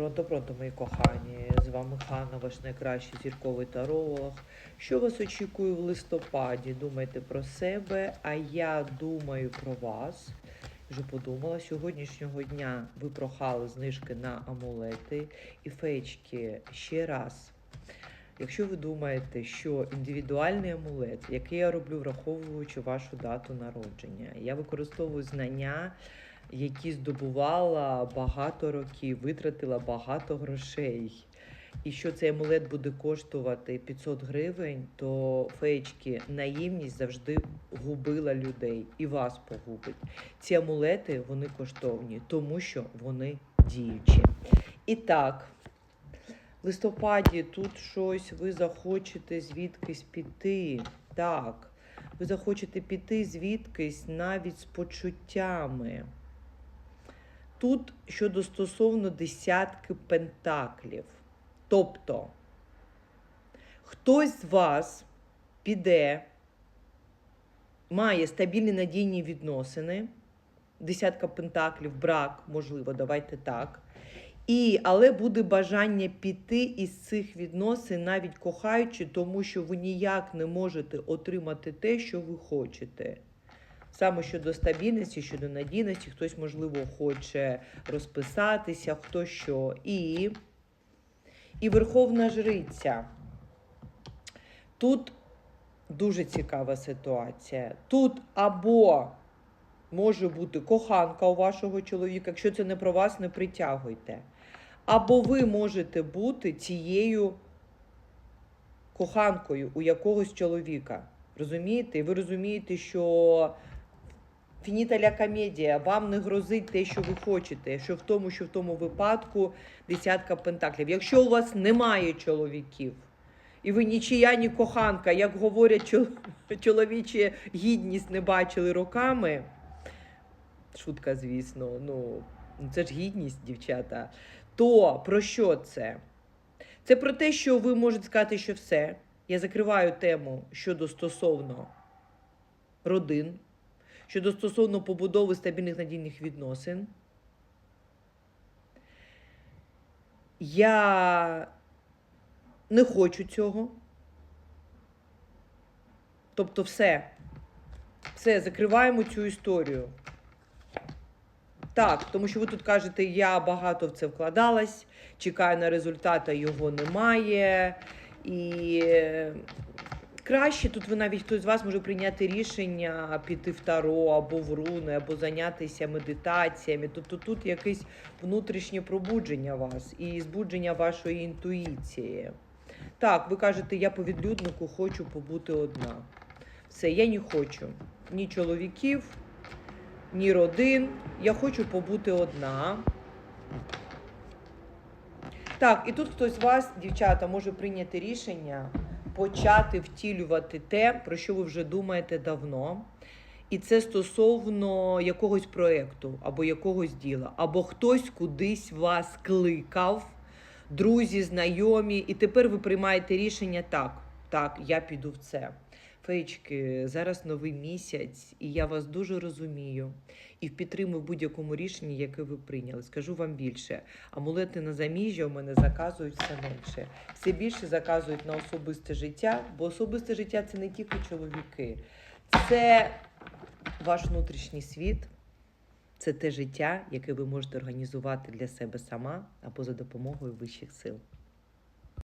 Пронто, пронто, мої кохані. З вами Ханна, ваш найкращий зірковий таролог. Що вас очікує в листопаді? Думайте про себе, а я думаю про вас. Вже подумала, сьогоднішнього дня ви прохали знижки на амулети і феєчки ще раз. Якщо ви думаєте, що індивідуальний амулет, який я роблю, враховуючи вашу дату народження, я використовую знання, які здобувала багато років, витратила багато грошей. І що цей амулет буде коштувати 500 гривень, то феєчки наївність завжди губила людей і вас погубить. Ці амулети вони коштовні, тому що вони діючі. І так, в листопаді тут щось ви захочете звідкись піти. Так, ви захочете піти звідкись навіть з почуттями. Тут щодо стосовно десятки пентаклів. Тобто, хтось з вас піде, має стабільні надійні відносини, десятка пентаклів, брак, можливо, давайте так. І, але буде бажання піти із цих відносин, навіть кохаючи, тому що ви ніяк не можете отримати те, що ви хочете. Саме щодо стабільності, щодо надійності, хтось, можливо, хоче розписатися, хто що. І, і Верховна Жриця. Тут дуже цікава ситуація. Тут або може бути коханка у вашого чоловіка, якщо це не про вас, не притягуйте. Або ви можете бути цією коханкою у якогось чоловіка. Розумієте? І ви розумієте, що фініта ля комедія, вам не грозить те, що ви хочете, що в тому, що в тому випадку десятка пентаклів. Якщо у вас немає чоловіків, і ви нічия, ні коханка, як говорять чол- чоловічі гідність не бачили роками. Шутка, звісно, ну це ж гідність, дівчата. То про що це? Це про те, що ви можете сказати, що все. Я закриваю тему щодо стосовно родин, щодо стосовно побудови стабільних надійних відносин. Я не хочу цього. Тобто, все. Все, закриваємо цю історію. Так, тому що ви тут кажете, я багато в це вкладалась, чекаю на результат, його немає. І краще тут ви навіть хтось з вас може прийняти рішення піти в таро або в руни, або зайнятися медитаціями. Тобто тут якесь внутрішнє пробудження вас і збудження вашої інтуїції. Так, ви кажете, я по відлюднику хочу побути одна. Все, я не хочу ні чоловіків, ні родин. Я хочу побути одна. Так, і тут хтось з вас, дівчата, може прийняти рішення почати втілювати те, про що ви вже думаєте давно. І це стосовно якогось проєкту або якогось діла, або хтось кудись вас кликав, друзі, знайомі, і тепер ви приймаєте рішення так, так, я піду в це. Феєчки, зараз новий місяць, і я вас дуже розумію і підтримую в будь-якому рішенні, яке ви прийняли. Скажу вам більше. Амулети на заміжжя у мене заказують все менше. Все більше заказують на особисте життя, бо особисте життя це не тільки чоловіки, це ваш внутрішній світ. Це те життя, яке ви можете організувати для себе сама або за допомогою вищих сил.